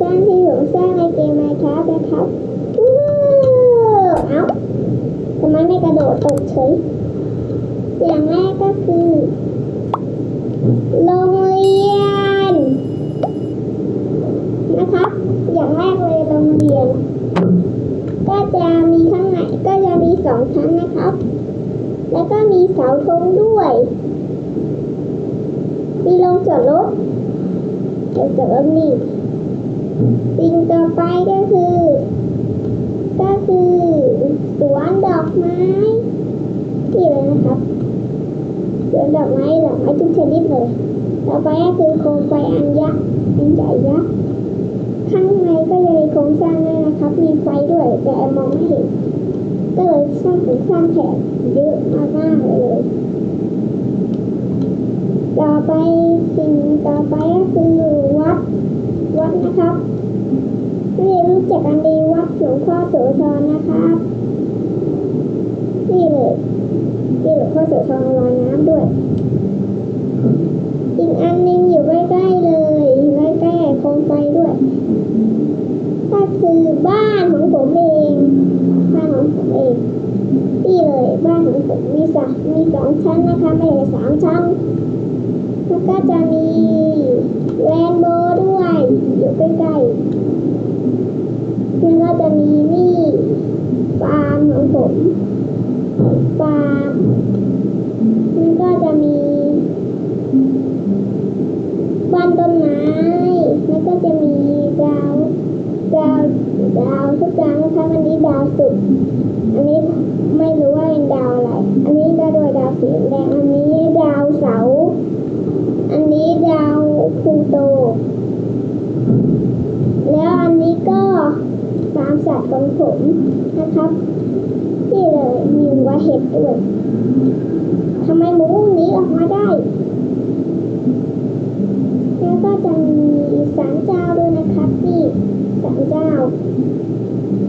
สร้างที่ผมสร้างในเกมไมค์ครับนะครับเอ้าทำไมไม่กระโดดตกเฉย อย่างแรกก็คือโรงเรียน นะครับ อย่างแรกเลยโรงเรียน ก็จะมีข้างในก็จะมีสองชั้นนะครับ แล้วก็มีเสาธงด้วย มีโรงจอดรถโรงจอดรถนี่ สิ่งต่อไปก็คือ ก็คือสวนดอกไม้นี่เลยนะครับสวนดอกไม้ดอกไม้ทุกชนิดเลย ต่อไปก็คือโคมไฟอันยักษ์อันใหญ่ยักษ์ข้างในก็จะมีโครงสร้างด้วยนะครับ มีไฟด้วยแต่มมองไม่เห็นก็เลยสร้างเป็นสร้างแถบเยอะมากๆเลย ต่อไปสิ่งต่อไปก็คือวัด วัดนะครับนี่รู้ จักกันดีวัดหลวงพ่อโสธรนะครับ นี่เลยนี่หลวงพ่อโสธรลอยน้ำด้วยอีกอันหนึงอยู่ใกล้ๆเลยอยู่ใกล้ๆโคมไฟด้วยก็คือบ้านของผมเองบ้านของผมเองนี่เลยบ้านของผมมีสามมีสองชั้นนะคะไม่ใช่สามชั้นแล้วก็จะมีแวนโบด้วยอยู่ใกล้ๆ แล้วก็จะมีนี่ฟาร์มของผมฟาร์มแล้วก็จะมีบ้านต้นไม้แล้วก็จะมีดาวดาวดาวทุกอย่างนะคะอันนี้ดาวศุกอันนี้ไม่รู้ว่าเป็นดาวอะไร อันนี้ก็ด้วยดาวสีแดง อันนี้ดาวเสา อันนี้ดาวพลูโต แล้ว ตามสัตว์ของผมนะครับนี่เลยมีวัวเห็ดด้วยทำไมหมูหนี้ออกมาได้แล้วก็จะมีสารเจ้าด้วยนะครับนี่สารเจ้า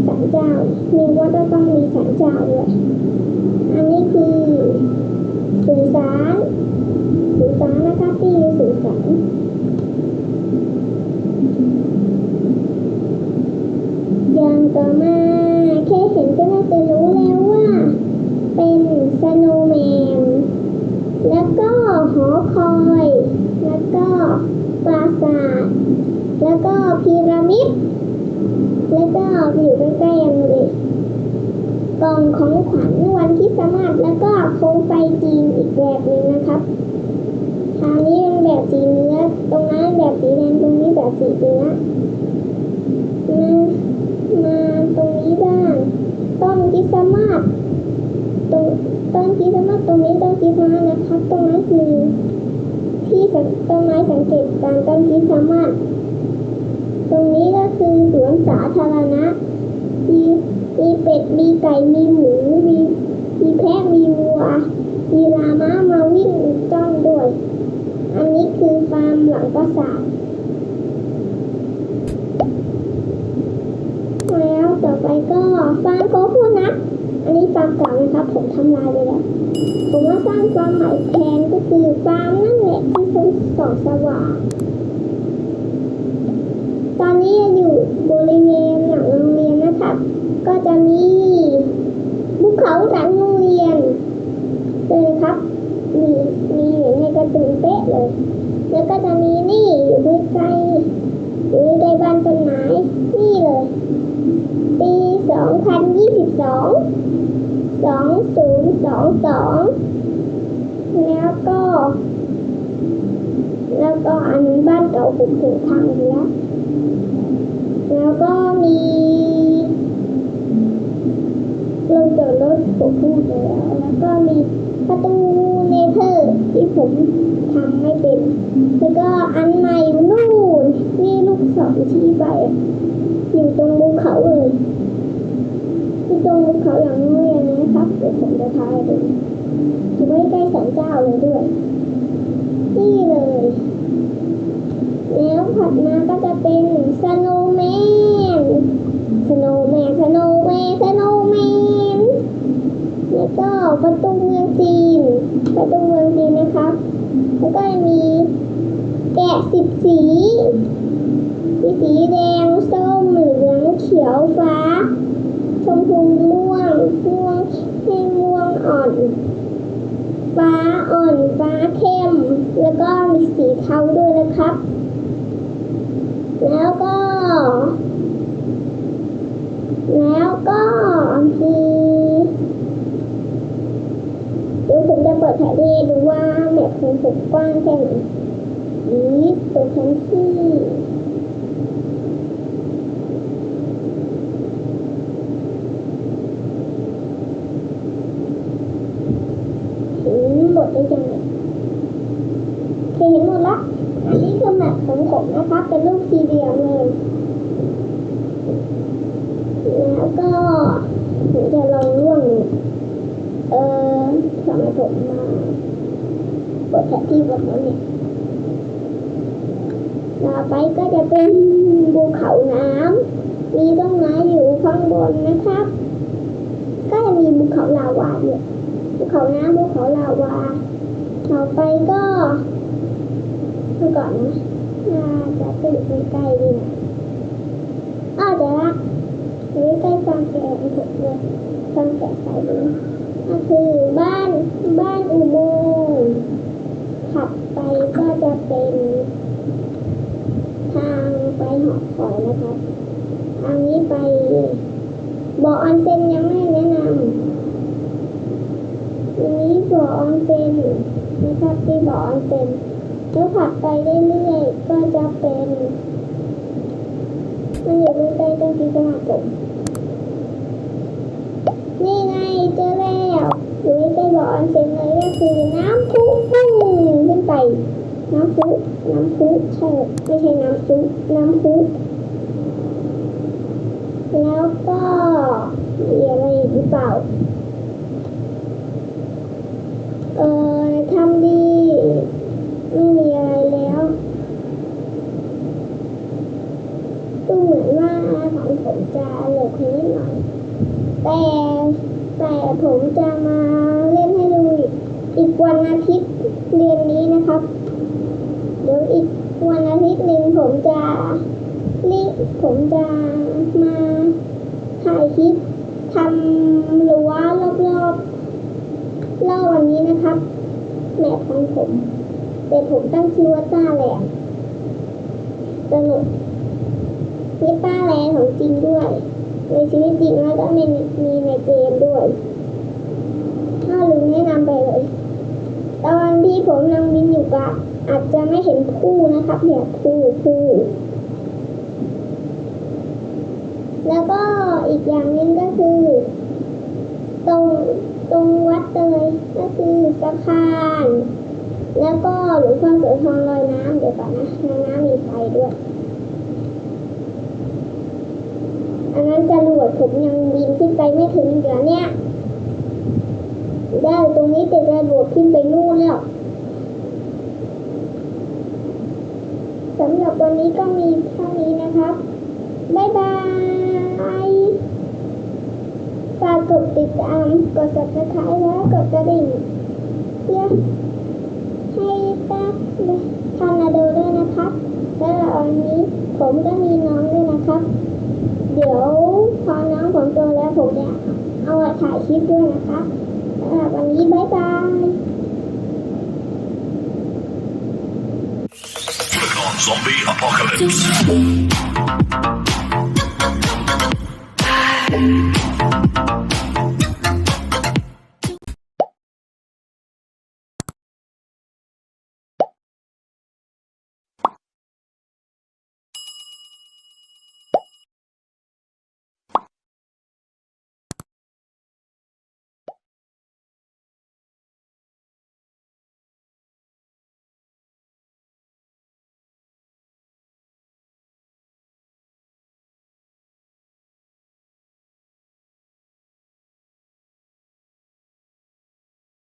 สารเจ้ามีวัดก็ต้องมีสารเจ้าด้วยอันนี้คือสุสานสุสานนะครับที่มีสุสานอย่าง ต่อมาแค่เห็นก็น่าจะรู้แล้วว่า เป็นสโนว์แมน แล้วก็หอคอย แล้วก็ปราสาท แล้วก็พีระมิด แล้วก็อยู่ใกล้ๆกันเลยกล่องของขวัญวันคริสต์มาสแล้วก็โคมไฟจีนอีกแบบหนึ่งนะครับทางนี้เป็นแบบสีเนื้อ ตรงนั้นแบบสีแดงตรงนี้แบบสีเนื้อมา มาตรงนี้บ้างต้นคริสมาสตรงต้นคริสมาสตรงนี้ต้นคริสมาสนะครับตรงนั้นคือที่สังต้นไม้สังเกตการต้นคริสมาสตรงนี้ก็คือสวนสาธารณะมีมีเป็ดมีไก่มีหมูมีมีแพะมีวัวมีลาม้ามาวิ่งจ้องด้วย อันนี้คือฟาร์มหลังปราสาท แล้วต่อ ไปก็ฟาร์มโคโคนัทอันนี้ฟาร์มเก่านะครับผมทำลายไปแล้ว ผมว่าสร้างฟาร์มใหม่แทนก็คือฟาร์มนั่นแหละที่เขาส่องสว่างตอนนี้อยู่บริเวณหลังโรงเรียนนะครับ ก็จะมีภูเขาหลังโรงเรียนเลยครับ มีมีเหมือนในกร์ตูนเป๊ะเลย แล้วก็จะมีนี่อยู่ใกล้อยู่ใกล้บ้านต้นไม้ นี่เลย ปี 2022 2022แล้วก็ แล้วก็อันนี้บ้านเก่าผมถึงทางแล้วแล้วก็มีลงจอดรถผมพูดแล้วแล้วก็มีประตูเนเธอร์ที่ผมทำไม่เป็น แล้วก็อันใหม่นู่นนี่ลูกศรชี้ไปอยู่ตรงภูเขาเลย ตรงภูเขาหลังโรงเรียนนะครับเดี๋ยวผมจะพาไปดูอยู่ใกล้ๆศาลเจ้าเลยด้วย นี่เลย แล้วถัดมาก็จะเป็นสโนว์แมนสโนว์แมนสโนว์แมนสโนว์แมนแล้วก็ประตูเมืองจีนประตูเมืองจีนนะครับ แล้วก็มีแกะสิบสี สีแดง ส้ม เหลือง เขียว ฟ้า ชมพูม่วง ม่วงให้ม่วง อ่อน ฟ้าอ่อน ฟ้าเข้ม แล้วก็มีสีเทาด้วยนะครับ แล้วก็ แล้วก็มีเดี๋ยวผมจะเปิดแผนที่ดูว่าแมปของผมกว้างแค่ไหนนี่เปิดแผนที่ เห็นหมดได้ยังไงเคยเห็นหมดละอันนี้คือแมปของผมนะครับเป็นรูปสี่เหลี่ยมเลย แล้วก็ผมจะลองร่วง เออทำไมผมมาเปิดแผนที่บนนั้นเนี่ยต่อไปก็จะเป็นภูเขาน้ำมีต้นไม้อยู่ข้างบนนะครับ ก็จะมีภูเขาลาวาอยู่ภู เขาน้ำภูเขาลาวา ต่อไปก็เมื่อก่อนนะน่าจะเป็นใกล้ๆดีนะอ้าวเดี๋ยวละอยู่ใกล้ฟางแกะผมเลยฟางแกะใส่ดูก็คือบ้านบ้านอุโมงค์ถัดไปก็จะเป็นทางไปหอคอยนะครับทางนี้ไปบ่อออนเซ็นยังไม่แนะนำ นนี้บ่อออนเซ็นนะครับที่บ่อออนเซ็นแล้วผัดไปเรื่อยๆก็จะเป็นมันอยู่ใกล้ๆต้นที่สมาผมนี่ไงเจอแล้วอยู่ใกล้บ่อออนเซ็นเลยก็คือน้ำพุพุ่งขึ้นไป น้ำพุน้ำพุใช่ไม่ใช่น้ำซุปน้ำพุแล้วก็มีอะไรอีกหรือเปล่า เออทำดีไม่มีอะไรแล้วดูเหมือนว่าของผมจะเหลือคนนิดหน่อย แต่แต่ผมจะมาเล่นให้ดูอีกวันอาทิตย์เดือนนี้นะครับ เดี๋ยวอีกวันอาทิตย์หนึ่งผมจะลิผมจะมาถ่ายคลิปทำรั้วรอบๆ เล่าวันนี้นะครับแมปของผม แต่ผมตั้งชื่อว่าต้าแหลนด์สนุกมีต้าแหลนด์ของจริงด้วย ในชีวิตจริงแล้วก็มีมีในเกมด้วย ถ้าลืมแนะนำไปเลย ตอนที่ผมนั่งบินอยู่กับอาจจะไม่เห็นผู้นะครับเนี่ยผู้ผู้แล้วก็อีกอย่างหนึงก็คือ ตรงตรงวัดเลย ก็คือสะพานแล้วก็หลวงพ่อโสธรลอยน้ำเดี๋ยวก่อนนะในน้ำมีไฟด้วย อันนั้นจรวดผมยังบินขึ้นไปไม่ถึงเดี๋ยวเนี้ยได้ตรงนี้แต่จรวดขึ้นไปนู่นแล้วสำหรับวันนี้ก็มีเท่านี้นะครับ บ๊ายบายฝา กกดติดตาม กด subscribe และกดกระดิ่ง เพื่อให้ตักทานาโดด้วยนะครับ และวันนี้ผมก็มีน้องด้วยนะครับ เดี๋ยวพอน้องผมโตแล้วผมจะเอามาถ่ายคลิปด้วยนะครับสำหรับวันนี้บ๊ายบาย Zombie Apocalypse.